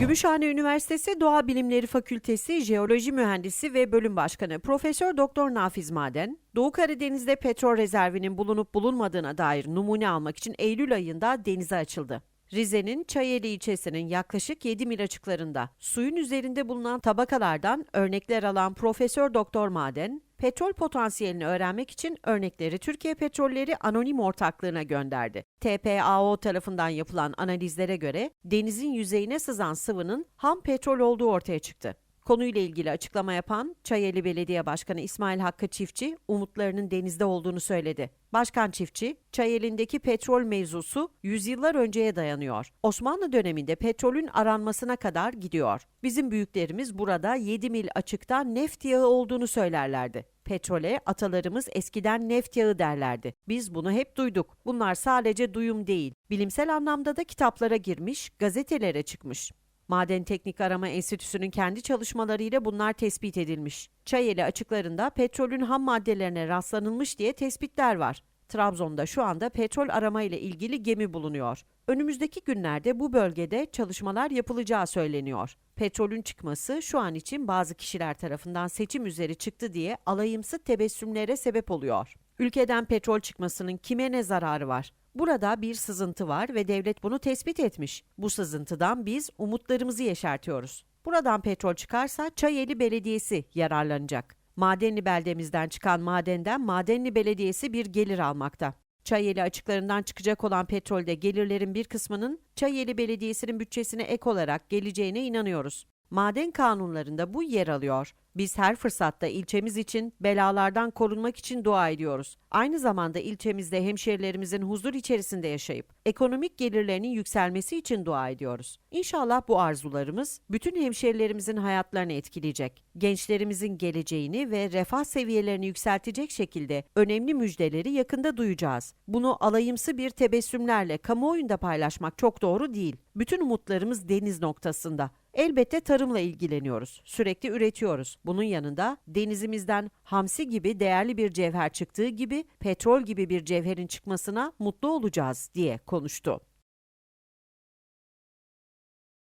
Gümüşhane Üniversitesi Doğa Bilimleri Fakültesi Jeoloji Mühendisi ve Bölüm Başkanı Profesör Doktor Nafiz Maden, Doğu Karadeniz'de petrol rezervinin bulunup bulunmadığına dair numune almak için Eylül ayında denize açıldı. Rize'nin Çayeli ilçesinin yaklaşık 7 mil açıklarında suyun üzerinde bulunan tabakalardan örnekler alan Profesör Doktor Maden, petrol potansiyelini öğrenmek için örnekleri Türkiye Petrolleri Anonim Ortaklığı'na gönderdi. TPAO tarafından yapılan analizlere göre denizin yüzeyine sızan sıvının ham petrol olduğu ortaya çıktı. Konuyla ilgili açıklama yapan Çayeli Belediye Başkanı İsmail Hakkı Çiftçi, umutlarının denizde olduğunu söyledi. Başkan Çiftçi, Çayeli'ndeki petrol mevzusu yüzyıllar önceye dayanıyor. Osmanlı döneminde petrolün aranmasına kadar gidiyor. Bizim büyüklerimiz burada 7 mil açıkta neft yağı olduğunu söylerlerdi. Petrole atalarımız eskiden neft yağı derlerdi. Biz bunu hep duyduk. Bunlar sadece duyum değil. Bilimsel anlamda da kitaplara girmiş, gazetelere çıkmış. Maden Teknik Arama Enstitüsü'nün kendi çalışmalarıyla bunlar tespit edilmiş. Çayeli açıklarında petrolün ham maddelerine rastlanılmış diye tespitler var. Trabzon'da şu anda petrol arama ile ilgili gemi bulunuyor. Önümüzdeki günlerde bu bölgede çalışmalar yapılacağı söyleniyor. Petrolün çıkması şu an için bazı kişiler tarafından seçim üzeri çıktı diye alayımsı tebessümlere sebep oluyor. Ülkeden petrol çıkmasının kime ne zararı var? Burada bir sızıntı var ve devlet bunu tespit etmiş. Bu sızıntıdan biz umutlarımızı yeşertiyoruz. Buradan petrol çıkarsa Çayeli Belediyesi yararlanacak. Madenli beldemizden çıkan madenden Madenli Belediyesi bir gelir almakta. Çayeli açıklarından çıkacak olan petrolde gelirlerin bir kısmının Çayeli Belediyesi'nin bütçesine ek olarak geleceğine inanıyoruz. Maden kanunlarında bu yer alıyor. Biz her fırsatta ilçemiz için belalardan korunmak için dua ediyoruz. Aynı zamanda ilçemizde hemşerilerimizin huzur içerisinde yaşayıp ekonomik gelirlerinin yükselmesi için dua ediyoruz. İnşallah bu arzularımız bütün hemşerilerimizin hayatlarını etkileyecek. Gençlerimizin geleceğini ve refah seviyelerini yükseltecek şekilde önemli müjdeleri yakında duyacağız. Bunu alayımsı bir tebessümlerle kamuoyunda paylaşmak çok doğru değil. Bütün umutlarımız deniz noktasında. Elbette tarımla ilgileniyoruz. Sürekli üretiyoruz. Bunun yanında denizimizden hamsi gibi değerli bir cevher çıktığı gibi petrol gibi bir cevherin çıkmasına mutlu olacağız diye konuştu.